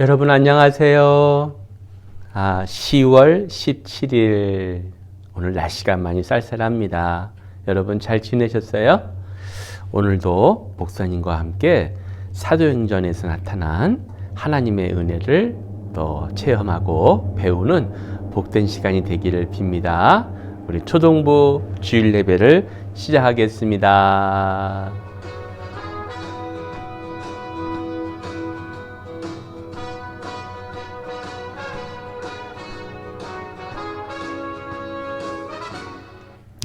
여러분 안녕하세요. 아, 10월 17일 오늘 날씨가 많이 쌀쌀합니다. 여러분 잘 지내셨어요? 오늘도 목사님과 함께 사도행전에서 나타난 하나님의 은혜를 또 체험하고 배우는 복된 시간이 되기를 빕니다. 우리 초동부 주일 예배를 시작하겠습니다.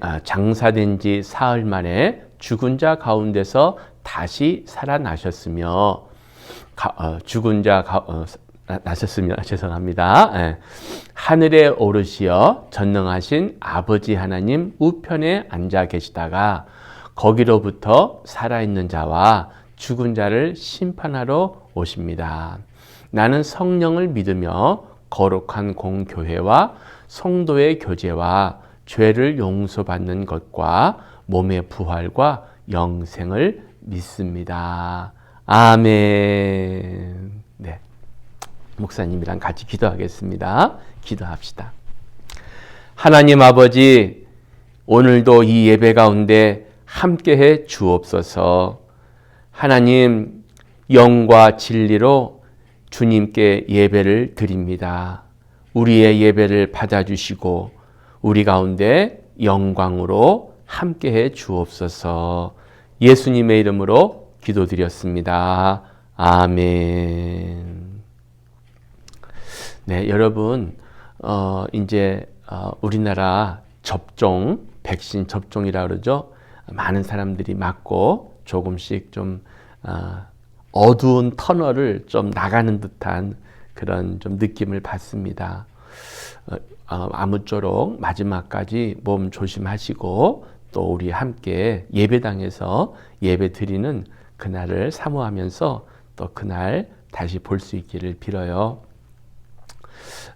아, 장사된 지 사흘 만에 죽은 자 가운데서 다시 살아나셨으며 어, 죽은 자 어, 나셨으며 죄송합니다. 예. 하늘에 오르시어 전능하신 아버지 하나님 우편에 앉아 계시다가 거기로부터 살아있는 자와 죽은 자를 심판하러 오십니다. 나는 성령을 믿으며 거룩한 공교회와 성도의 교제와 죄를 용서받는 것과 몸의 부활과 영생을 믿습니다. 아멘. 네. 목사님이랑 같이 기도하겠습니다. 기도합시다. 하나님 아버지, 오늘도 이 예배 가운데 함께 해 주옵소서. 하나님, 영과 진리로 주님께 예배를 드립니다. 우리의 예배를 받아주시고, 우리 가운데 영광으로 함께해 주옵소서. 예수님의 이름으로 기도드렸습니다. 아멘. 네, 여러분, 어, 이제, 어, 우리나라 접종, 백신 접종이라 그러죠. 많은 사람들이 맞고 조금씩 좀, 어, 어두운 터널을 좀 나가는 듯한 그런 좀 느낌을 받습니다. 어, 어, 아무쪼록 마지막까지 몸 조심하시고 또 우리 함께 예배당에서 예배 드리는 그날을 사모하면서 또 그날 다시 볼 수 있기를 빌어요.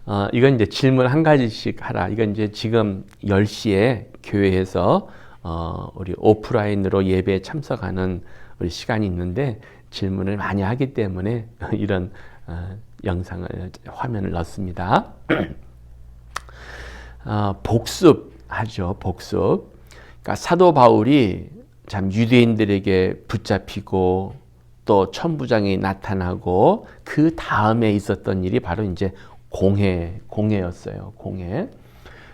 어, 이건 이제 질문 한 가지씩 하라. 이건 이제 지금 10시에 교회에서 어, 우리 오프라인으로 예배에 참석하는 우리 시간이 있는데 질문을 많이 하기 때문에 이런 어, 영상을 화면을 넣습니다. 어, 복습하죠. 복습. 그러니까 사도 바울이 참 유대인들에게 붙잡히고 또 천부장이 나타나고 그 다음에 있었던 일이 바로 이제 공회, 공회였어요. 공회.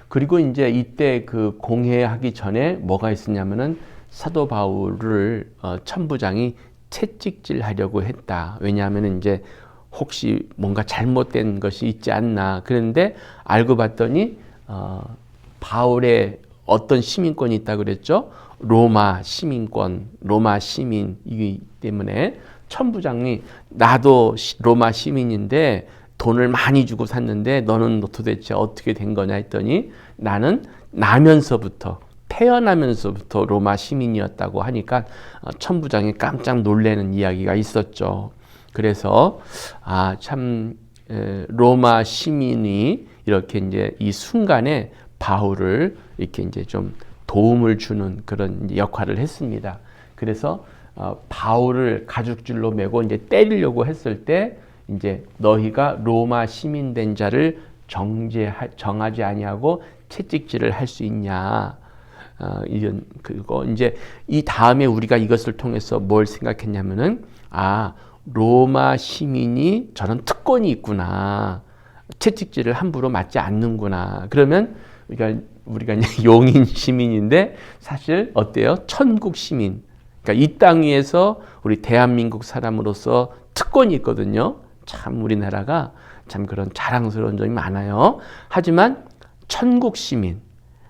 그리고 이제 이때 그 공회하기 전에 뭐가 있었냐면은 사도 바울을 어, 천부장이 채찍질 하려고 했다. 왜냐하면 이제 혹시 뭔가 잘못된 것이 있지 않나. 그런데 알고 봤더니 어, 바울의 어떤 시민권이 있다 그랬죠? 로마 시민권, 로마 시민이기 때문에 천부장이 나도 로마 시민인데 돈을 많이 주고 샀는데 너는 도대체 어떻게 된 거냐 했더니 나는 나면서부터 태어나면서부터 로마 시민이었다고 하니까 어, 천부장이 깜짝 놀래는 이야기가 있었죠. 그래서 아 참 로마 시민이 이렇게 이제 이 순간에 바울을 이렇게 이제 좀 도움을 주는 그런 역할을 했습니다. 그래서 어, 바울을 가죽줄로 매고 이제 때리려고 했을 때 이제 너희가 로마 시민 된 자를 정제 정하지 아니하고 채찍질을 할 수 있냐? 어, 이런 그거 이제 이 다음에 우리가 이것을 통해서 뭘 생각했냐면은 아 로마 시민이 저런 특권이 있구나. 채찍질을 함부로 맞지 않는구나. 그러면 우리가 우리가 용인 시민인데 사실 어때요? 천국 시민. 그러니까 이 땅 위에서 우리 대한민국 사람으로서 특권이 있거든요. 참 우리나라가 참 그런 자랑스러운 점이 많아요. 하지만 천국 시민,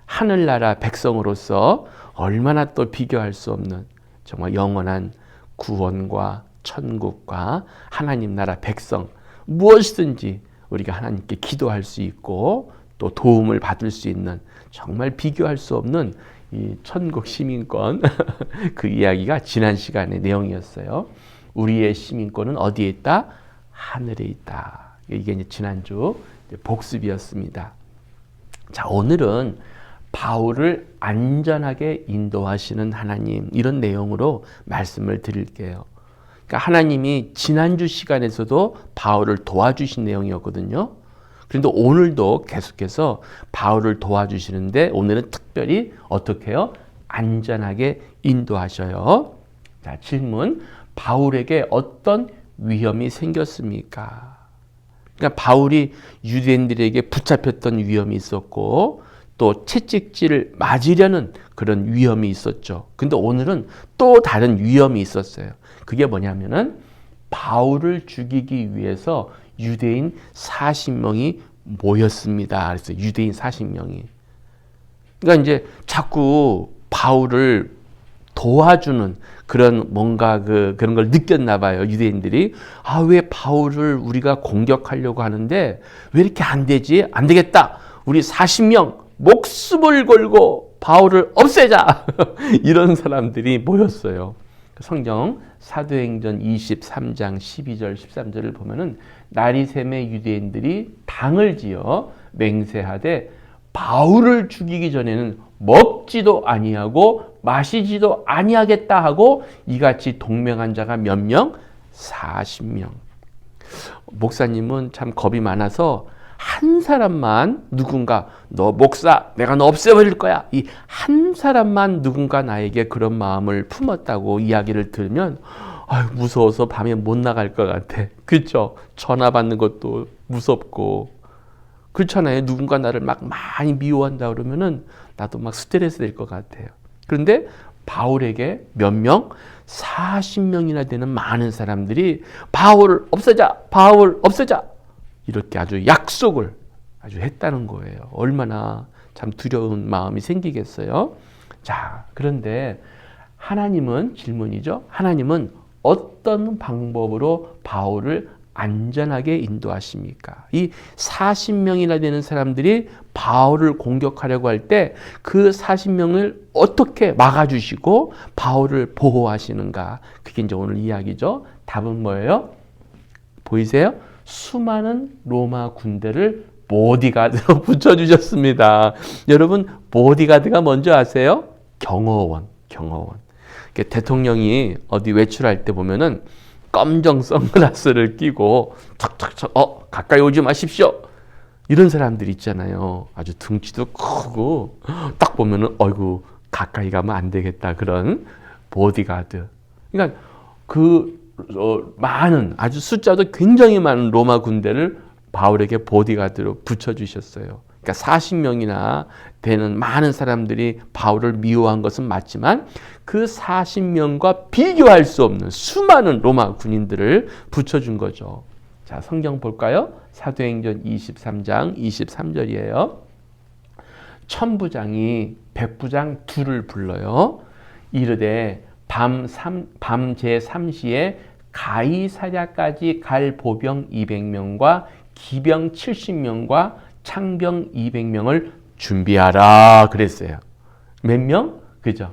하늘나라 백성으로서 얼마나 또 비교할 수 없는 정말 영원한 구원과 천국과 하나님 나라 백성 무엇이든지 우리가 하나님께 기도할 수 있고 또 도움을 받을 수 있는 정말 비교할 수 없는 이 천국 시민권 그 이야기가 지난 시간의 내용이었어요. 우리의 시민권은 어디에 있다? 하늘에 있다. 이게 이제 지난주 복습이었습니다. 자, 오늘은 바울을 안전하게 인도하시는 하나님 이런 내용으로 말씀을 드릴게요. 그러니까 하나님이 지난주 시간에서도 바울을 도와주신 내용이었거든요. 그런데 오늘도 계속해서 바울을 도와주시는데 오늘은 특별히 어떻게 해요? 안전하게 인도하셔요. 자, 질문. 바울에게 어떤 위험이 생겼습니까? 그러니까 바울이 유대인들에게 붙잡혔던 위험이 있었고 또 채찍질을 맞으려는 그런 위험이 있었죠. 근데 오늘은 또 다른 위험이 있었어요. 그게 뭐냐면은 바울을 죽이기 위해서 유대인 40명이 모였습니다. 그래서 유대인 40명이. 그러니까 이제 자꾸 바울을 도와주는 그런 뭔가 그 그런 걸 느꼈나 봐요. 유대인들이 아 왜 바울을 우리가 공격하려고 하는데 왜 이렇게 안 되지? 안 되겠다. 우리 40명 목숨을 걸고 바울을 없애자. 이런 사람들이 모였어요. 성경 사도행전 23장 12절 13절을 보면은 나리샘의 유대인들이 당을 지어 맹세하되 바울을 죽이기 전에는 먹지도 아니하고 마시지도 아니하겠다 하고 이같이 동맹한 자가 몇 명? 40명. 목사님은 참 겁이 많아서 한 사람만 누군가 너 목사 내가 너 없애버릴 거야. 이 한 사람만 누군가 나에게 그런 마음을 품었다고 이야기를 들으면 아유 무서워서 밤에 못 나갈 것 같아. 그렇죠 전화 받는 것도 무섭고. 그렇잖아요. 누군가 나를 막 많이 미워한다 그러면은 나도 막 스트레스 될 것 같아요. 그런데 바울에게 몇 명? 40명이나 되는 많은 사람들이 바울을 없애자! 바울 없애자 이렇게 아주 약속을 아주 했다는 거예요. 얼마나 참 두려운 마음이 생기겠어요. 자, 그런데 하나님은 질문이죠. 하나님은 어떤 방법으로 바울을 안전하게 인도하십니까? 이 40명이나 되는 사람들이 바울을 공격하려고 할 때 그 40명을 어떻게 막아주시고 바울을 보호하시는가? 그게 이제 오늘 이야기죠. 답은 뭐예요? 보이세요? 수많은 로마 군대를 보디가드로 붙여주셨습니다. 여러분, 보디가드가 뭔지 아세요? 경호원, 경호원. 대통령이 어디 외출할 때 보면은 검정 선글라스를 끼고 탁탁탁, 어, 가까이 오지 마십시오. 이런 사람들 있잖아요. 아주 등치도 크고, 딱 보면은, 어이구, 가까이 가면 안 되겠다. 그런 보디가드. 그러니까 그 어, 많은 아주 숫자도 굉장히 많은 로마 군대를 바울에게 보디가드로 붙여주셨어요. 그러니까 40명이나 되는 많은 사람들이 바울을 미워한 것은 맞지만 그 40명과 비교할 수 없는 수많은 로마 군인들을 붙여준 거죠. 자, 성경 볼까요? 사도행전 23장 23절이에요. 천부장이 백부장 둘을 불러요. 이르되 밤, 밤 제3시에 가이사랴까지 갈 보병 200명과 기병 70명과 창병 200명을 준비하라 그랬어요. 몇 명? 그죠?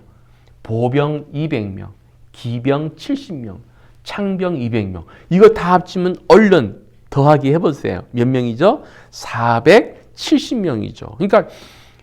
보병 200명, 기병 70명, 창병 200명. 이거 다 합치면 얼른 더하기 해보세요. 몇 명이죠? 470명이죠. 그러니까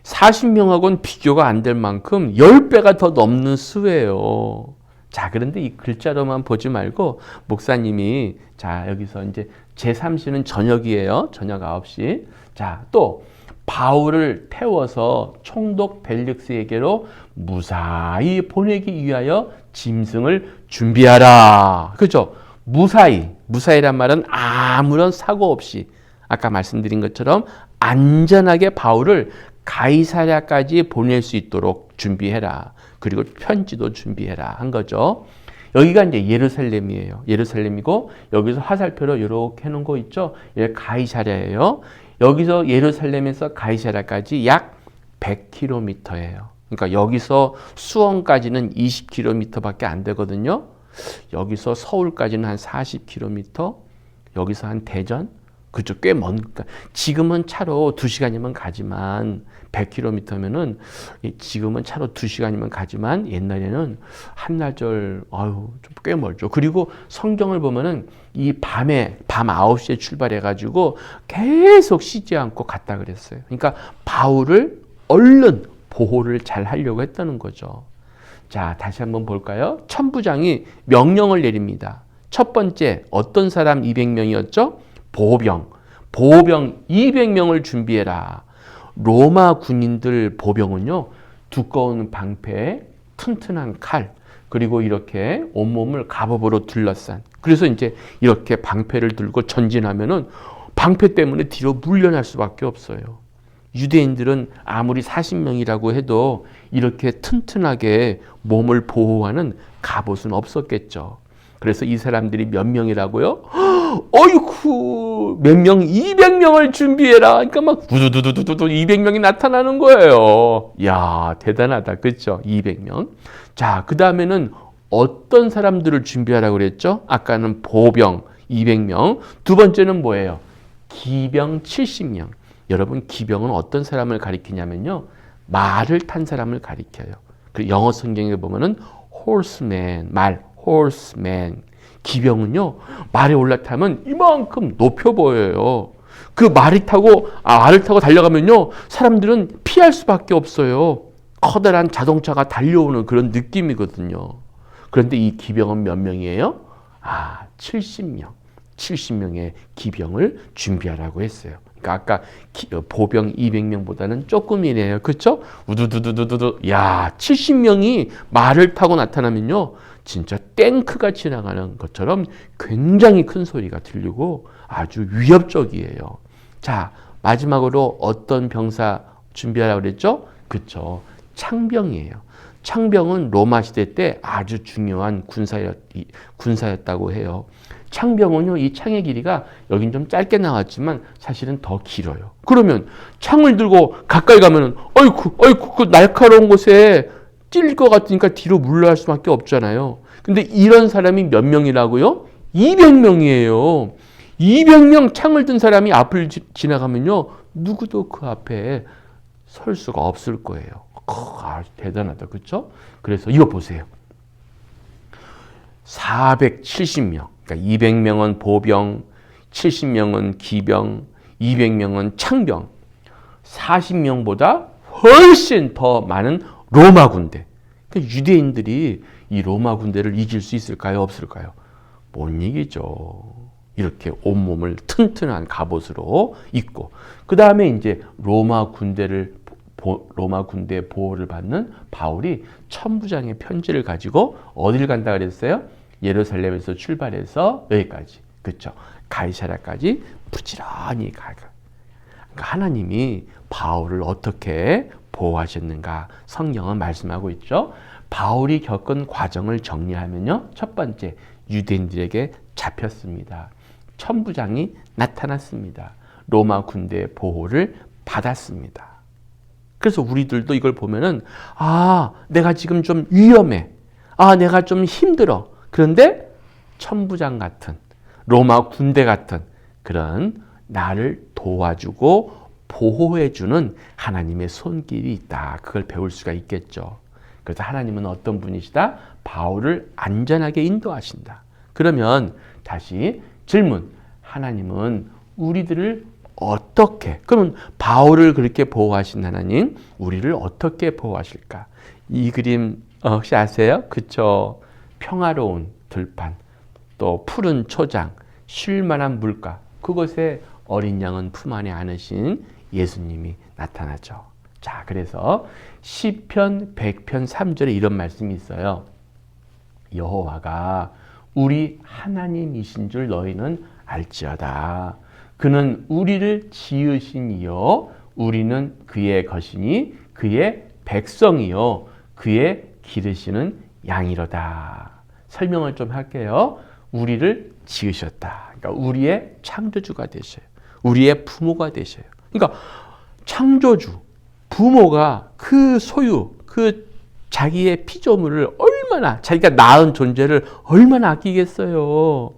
40명하고는 비교가 안 될 만큼 10배가 더 넘는 수예요. 자, 그런데 이 글자로만 보지 말고 목사님이 자, 여기서 이제 제3시는 저녁이에요. 저녁 9시. 자, 또 바울을 태워서 총독 벨릭스에게로 무사히 보내기 위하여 짐승을 준비하라. 그죠? 무사히. 무사히란 말은 아무런 사고 없이 아까 말씀드린 것처럼 안전하게 바울을 가이사랴까지 보낼 수 있도록 준비해라. 그리고 편지도 준비해라 한 거죠. 여기가 이제 예루살렘이에요. 예루살렘이고 여기서 화살표로 이렇게 해놓은 거 있죠. 예, 가이사랴예요. 여기서 예루살렘에서 가이사랴까지 약 100km예요. 그러니까 여기서 수원까지는 20km밖에 안 되거든요. 여기서 서울까지는 한 40km, 여기서 한 대전 그쪽 꽤 먼. 그러니까 지금은 차로 2 시간이면 가지만 100km면은 지금은 차로 2 시간이면 가지만 옛날에는 한나절 아유 좀 꽤 멀죠. 그리고 성경을 보면은 이 밤에 밤 9시에 출발해 가지고 계속 쉬지 않고 갔다 그랬어요. 그러니까 바울을 얼른 보호를 잘 하려고 했다는 거죠. 자, 다시 한번 볼까요? 천부장이 명령을 내립니다. 첫 번째, 어떤 사람 200명이었죠? 보병. 보병 200명을 준비해라. 로마 군인들 보병은요, 두꺼운 방패, 튼튼한 칼, 그리고 이렇게 온몸을 갑옷으로 둘러싼. 그래서 이제 이렇게 방패를 들고 전진하면은 방패 때문에 뒤로 물려날 수밖에 없어요. 유대인들은 아무리 40명이라고 해도 이렇게 튼튼하게 몸을 보호하는 갑옷은 없었겠죠. 그래서 이 사람들이 몇 명이라고요? 어이쿠, 몇 명, 200명을 준비해라. 그러니까 막 우두두두두두 200명이 나타나는 거예요. 야 대단하다. 그렇죠? 200명. 자, 그 다음에는 어떤 사람들을 준비하라고 그랬죠? 아까는 보병 200명. 두 번째는 뭐예요? 기병 70명. 여러분 기병은 어떤 사람을 가리키냐면요. 말을 탄 사람을 가리켜요. 그 영어 성경에 보면은 horseman, 말, horseman. 기병은요, 말에 올라타면 이만큼 높여 보여요. 그 말이 타고, 아, 알을 타고 달려가면요, 사람들은 피할 수밖에 없어요. 커다란 자동차가 달려오는 그런 느낌이거든요. 그런데 이 기병은 몇 명이에요? 아, 70명. 70명의 기병을 준비하라고 했어요. 그러니까 아까 어, 보병 200명보다는 조금이네요. 그렇죠? 우두두두두두. 야, 70명이 말을 타고 나타나면요. 진짜 탱크가 지나가는 것처럼 굉장히 큰 소리가 들리고 아주 위협적이에요. 자, 마지막으로 어떤 병사 준비하라고 그랬죠? 그렇죠. 창병이에요. 창병은 로마 시대 때 아주 중요한 군사였, 군사였다고 해요. 창병은요, 이 창의 길이가 여긴 좀 짧게 나왔지만 사실은 더 길어요. 그러면 창을 들고 가까이 가면은, 어이쿠, 어이쿠, 그 날카로운 곳에 찔릴 것 같으니까 뒤로 물러날 수밖에 없잖아요. 근데 이런 사람이 몇 명이라고요? 200명이에요. 200명 창을 든 사람이 앞을 지나가면요, 누구도 그 앞에 설 수가 없을 거예요. 아, 대단하다. 그렇죠? 그래서 이거 보세요. 470명. 그러니까 200명은 보병, 70명은 기병, 200명은 창병, 40명보다 훨씬 더 많은 로마 군대. 그러니까 유대인들이 이 로마 군대를 이길 수 있을까요? 없을까요? 못 이기죠. 이렇게 온몸을 튼튼한 갑옷으로 입고 그 다음에 이제 로마 군대를 로마 군대 보호를 받는 바울이 천부장의 편지를 가지고 어딜 간다 그랬어요? 예루살렘에서 출발해서 여기까지 그렇죠? 가이사라까지 부지런히 가가. 그러니까 하나님이 바울을 어떻게 보호하셨는가 성경은 말씀하고 있죠. 바울이 겪은 과정을 정리하면요. 첫 번째 유대인들에게 잡혔습니다. 천부장이 나타났습니다. 로마 군대 보호를 받았습니다. 그래서 우리들도 이걸 보면은 아, 내가 지금 좀 위험해. 아, 내가 좀 힘들어. 그런데 천부장 같은 로마 군대 같은 그런 나를 도와주고 보호해주는 하나님의 손길이 있다. 그걸 배울 수가 있겠죠. 그래서 하나님은 어떤 분이시다? 바울을 안전하게 인도하신다. 그러면 다시 질문. 하나님은 우리들을 어떻게, 그러면 바울을 그렇게 보호하신 하나님, 우리를 어떻게 보호하실까? 이 그림 혹시 아세요? 그쵸. 평화로운 들판, 또 푸른 초장, 쉴만한 물가, 그곳에 어린 양은 품 안에 안으신 예수님이 나타나죠. 자, 그래서 시편 100편 3절에 이런 말씀이 있어요. 여호와가 우리 하나님이신 줄 너희는 알지어다. 그는 우리를 지으신 이요 우리는 그의 것이니 그의 백성이요 그의 기르시는 양이로다. 설명을 좀 할게요. 우리를 지으셨다. 그러니까 우리의 창조주가 되셔요. 우리의 부모가 되셔요. 그러니까 창조주, 부모가 그 소유, 그 자기의 피조물을 얼마나 자기가 낳은 존재를 얼마나 아끼겠어요.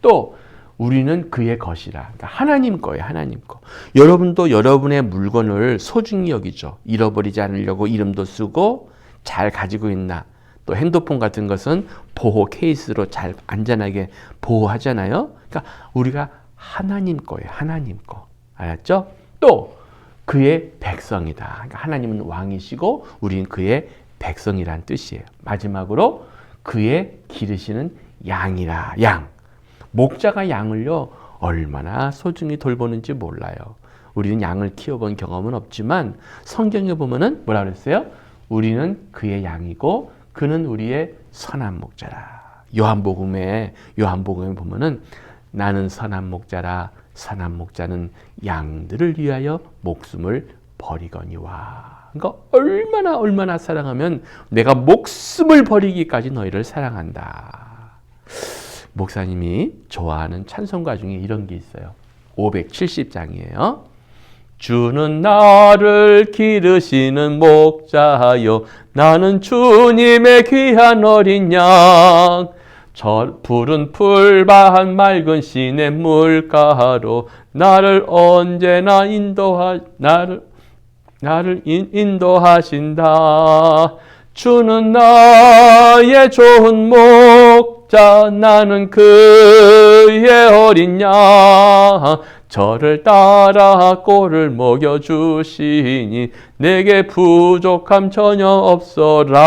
또 우리는 그의 것이라. 그러니까 하나님 거예요, 하나님 거. 여러분도 여러분의 물건을 소중히 여기죠. 잃어버리지 않으려고 이름도 쓰고 잘 가지고 있나. 또 핸드폰 같은 것은 보호 케이스로 잘 안전하게 보호하잖아요. 그러니까 우리가 하나님 거예요, 하나님 거. 알았죠? 또 그의 백성이다. 그러니까 하나님은 왕이시고 우리는 그의 백성이란 뜻이에요. 마지막으로 그의 기르시는 양이라 양. 목자가 양을요 얼마나 소중히 돌보는지 몰라요. 우리는 양을 키워본 경험은 없지만 성경에 보면은 뭐라 그랬어요? 우리는 그의 양이고 그는 우리의 선한 목자라. 요한복음에 요한복음에 보면은 나는 선한 목자라 선한 목자는 양들을 위하여 목숨을 버리거니와. 그러니까 얼마나 얼마나 사랑하면 내가 목숨을 버리기까지 너희를 사랑한다. 목사님이 좋아하는 찬송가 중에 이런 게 있어요. 570장이에요. 주는 나를 기르시는 목자요 나는 주님의 귀한 어린 양 저 푸른 풀밭 맑은 시내 물가로 나를 언제나 인도하 나를 나를 인, 인도하신다 주는 나의 좋은 목자 나는 그의 어린 양 저를 따라 꼴을 먹여주시니 내게 부족함 전혀 없어라.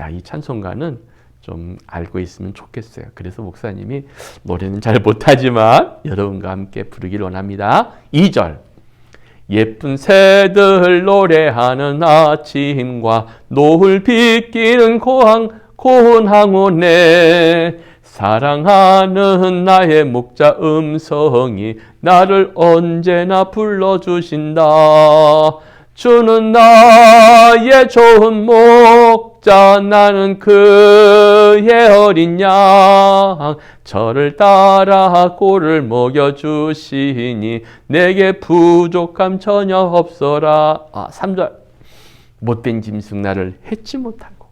야, 이 찬송가는 좀 알고 있으면 좋겠어요. 그래서 목사님이 노래는 잘 못하지만 여러분과 함께 부르길 원합니다. 2절. 예쁜 새들 노래하는 아침과 노을 비끼는 고항, 고운 항원에 사랑하는 나의 목자 음성이 나를 언제나 불러주신다. 주는 나의 좋은 목자 나는 그 의 어린 양 저를 따라 꼴을 먹여주시니 내게 부족함 전혀 없어라. 아, 3절 못된 짐승 나를 해치 못하고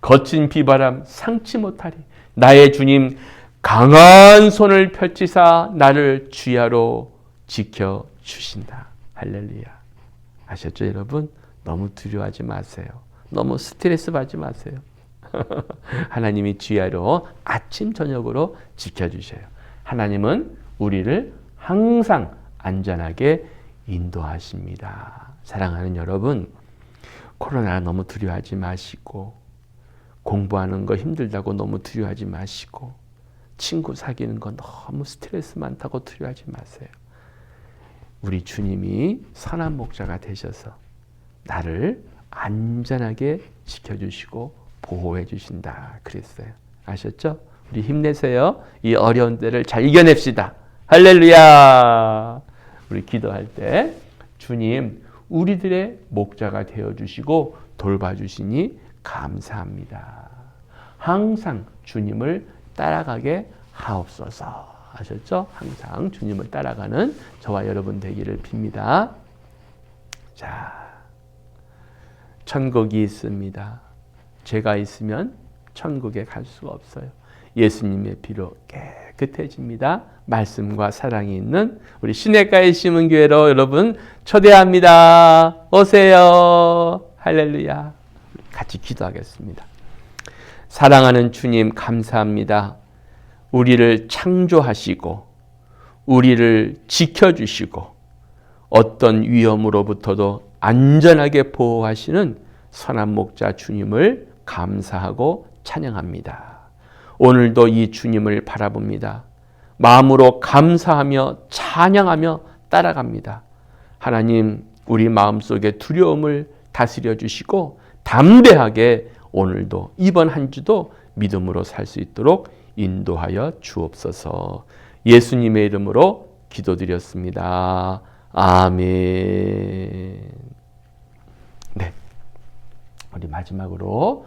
거친 비바람 상치 못하리. 나의 주님 강한 손을 펼치사 나를 주야로 지켜 주신다. 할렐루야. 아셨죠, 여러분? 너무 두려워하지 마세요. 너무 스트레스 받지 마세요. 하나님이 주야로 아침 저녁으로 지켜 주셔요. 하나님은 우리를 항상 안전하게 인도하십니다. 사랑하는 여러분, 코로나 너무 두려워하지 마시고 공부하는 거 힘들다고 너무 두려워하지 마시고 친구 사귀는 거 너무 스트레스 많다고 두려워하지 마세요. 우리 주님이 선한 목자가 되셔서 나를 안전하게 지켜주시고 보호해 주신다 그랬어요. 아셨죠? 우리 힘내세요. 이 어려운 때를 잘 이겨냅시다. 할렐루야. 우리 기도할 때 주님 우리들의 목자가 되어 주시고 돌봐 주시니 감사합니다. 항상 주님을 따라가게 하옵소서. 아셨죠? 항상 주님을 따라가는 저와 여러분 되기를 빕니다. 자, 천국이 있습니다. 죄가 있으면 천국에 갈 수가 없어요. 예수님의 피로 깨끗해집니다. 말씀과 사랑이 있는 우리 시내가에 심은 교회로 여러분 초대합니다. 오세요. 할렐루야. 같이 기도하겠습니다. 사랑하는 주님 감사합니다. 우리를 창조하시고 우리를 지켜 주시고 어떤 위험으로부터도 안전하게 보호하시는 선한 목자 주님을 감사하고 찬양합니다. 오늘도 이 주님을 바라봅니다. 마음으로 감사하며 찬양하며 따라갑니다. 하나님, 우리 마음속에 두려움을 다스려 주시고 담대하게 오늘도 이번 한 주도 믿음으로 살 수 있도록 인도하여 주옵소서. 예수님의 이름으로 기도드렸습니다. 아멘. 네. 우리 마지막으로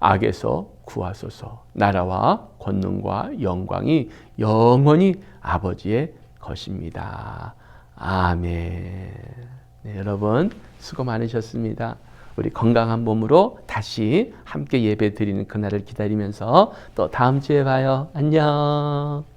악에서 구하소서 나라와 권능과 영광이 영원히 아버지의 것입니다. 아멘. 네, 여러분 수고 많으셨습니다. 우리 건강한 몸으로 다시 함께 예배 드리는 그날을 기다리면서 또 다음 주에 봐요. 안녕.